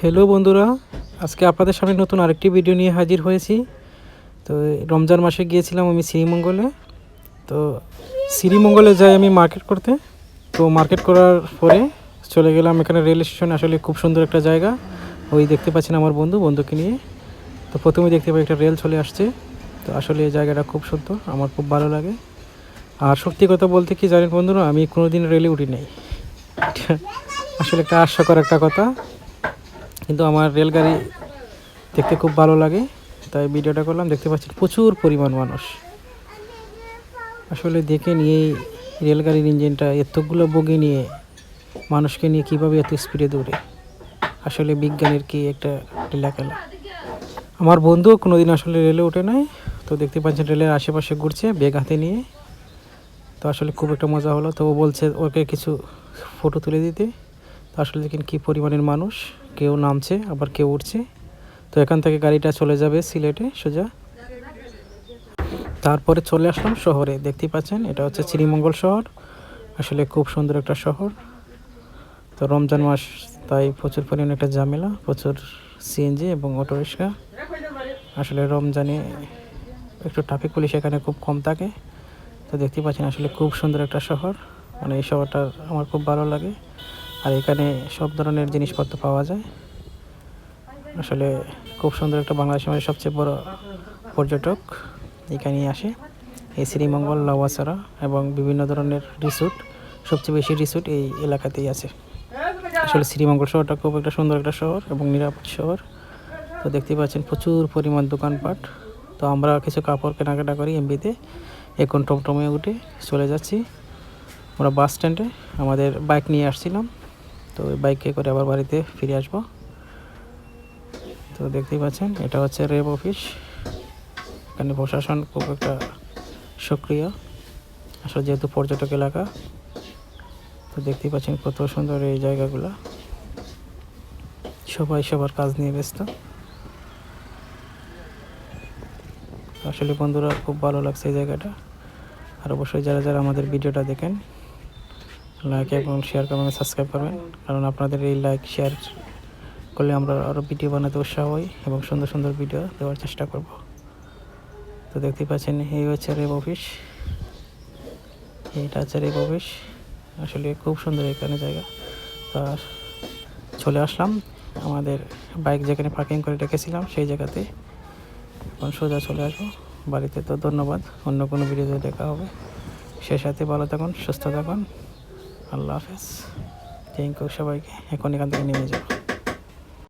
Hello বন্ধুরা, আজকে আপনাদের সামনে নতুন আরেকটি ভিডিও নিয়ে হাজির হয়েছি। তো রমজান মাসে গিয়েছিলাম আমি শ্রীমঙ্গলে। তো শ্রীমঙ্গলে যাই আমি মার্কেট করতে। তো মার্কেট করার পরে চলে গেলাম এখানে রেল স্টেশন আসলে খুব সুন্দর একটা জায়গা। ওই দেখতে পাচ্ছেন আমার বন্ধু, বন্ধুকে নিয়ে। তো প্রথমে দেখতে পাই একটা রেল চলে আসছে। তো আসলে এই জায়গাটা খুব সুন্দর, আমার খুব ভালো লাগে। আর সত্যি কথা বলতে কি জানেন বন্ধুরা, আমি কোনোদিন রেলে উঠি নাই। আসলে একটা হাস্যকর একটা কথা। কিন্তু আমার রেলগাড়ি দেখতে খুব ভালো লাগে, তাই ভিডিওটা করলাম। দেখতে পাচ্ছি প্রচুর পরিমাণ মানুষ। আসলে দেখে নিয়েই রেলগাড়ির ইঞ্জিনটা এতগুলো বগি নিয়ে মানুষকে নিয়ে কীভাবে এত স্পিডে দৌড়ে। আসলে বিজ্ঞানের কি একটা লীলা খেলা আমার বন্ধুও কোনোদিন আসলে রেলে ওঠে নাই, তো দেখতে পাচ্ছেন রেলের আশেপাশে ঘুরছে বেগ হাতে নিয়ে। তো আসলে খুব একটা মজা হলো। তো ও বলছে ওকে কিছু ফটো তুলে দিতে। তো আসলে দেখেন কী পরিমাণের মানুষ। কেউ নামছে, আবার কেউ উঠছে। তো এখান থেকে গাড়িটা চলে যাবে সিলেটে, সোজা। তারপরে চলে আসলাম শহরে। দেখতেই পাচ্ছেন, এটা হচ্ছে শ্রীমঙ্গল শহর। আসলে খুব সুন্দর একটা শহর। তো রমজান মাস, তাই প্রচুর পরিমাণে একটা ঝামেলা, প্রচুর সিএনজি এবং অটো রিক্সা। আসলে রমজানে একটু ট্রাফিক পুলিশ এখানে খুব কম থাকে। তো দেখতেই পাচ্ছেন, আসলে খুব সুন্দর একটা শহর। মানে এই শহরটা আমার খুব ভালো লাগে। আর এখানে সব ধরনের জিনিসপত্র পাওয়া যায়। আসলে খুব সুন্দর একটা বাংলাদেশের সবচেয়ে বড় পর্যটক এখানেই আসে। এই শ্রীমঙ্গল লাওয়াসারা এবং বিভিন্ন ধরনের রিসোর্ট, সবচেয়ে বেশি রিসোর্ট এই এলাকাতেই আছে। আসলে শ্রীমঙ্গল শহরটা খুব একটা সুন্দর একটা শহর এবং নিরাপদ শহর। তো দেখতে পাচ্ছেন প্রচুর পরিমাণ দোকানপাট। তো আমরা কিছু কাপড় কেনাকাটা করি এমবিতে। এখন টমটমে উঠে চলে যাচ্ছি। আমরা বাস স্ট্যান্ডে আমাদের বাইক নিয়ে আসছিলাম। তো ওই বাইকে করে আবার বাড়িতে ফিরে আসব। তো দেখতেই পাচ্ছেন, এটা হচ্ছে রেব অফিস এখানে প্রশাসন খুব একটা সক্রিয়, আসলে যেহেতু পর্যটক এলাকা, তো দেখতেই পাচ্ছেন কত সুন্দর এই জায়গাগুলো। সবাই সবার কাজ নিয়ে ব্যস্ত। আসলে বন্ধুরা, খুব ভালো লাগছে এই জায়গাটা। আর অবশ্যই যারা যারা আমাদের ভিডিওটা দেখেন লাইক এবং শেয়ার করবেন সাবস্ক্রাইব করবেন। কারণ আপনাদের এই লাইক শেয়ার করলে আমরা আরও ভিডিও বানাতে উৎসাহ হই এবং সুন্দর সুন্দর ভিডিও দেওয়ার চেষ্টা করব। তো দেখতে পাচ্ছেন, এই হচ্ছে রেব অফিস এইটা হচ্ছে রেব অফিস আসলে খুব সুন্দর এখানে জায়গা। তো চলে আসলাম। আমাদের বাইক যেখানে পার্কিং করে রেখেছিলাম, সেই জায়গাতে। এখন সোজা চলে আসব। বাড়িতে তো ধন্যবাদ। অন্য কোনো ভিডিওতে দেখা হবে। সে সাথে ভালো থাকুন, সুস্থ থাকুন। আল্লাহ হাফেজ। থ্যাংক ইউ সবাইকে। এখন এখান থেকে নেমে যাব।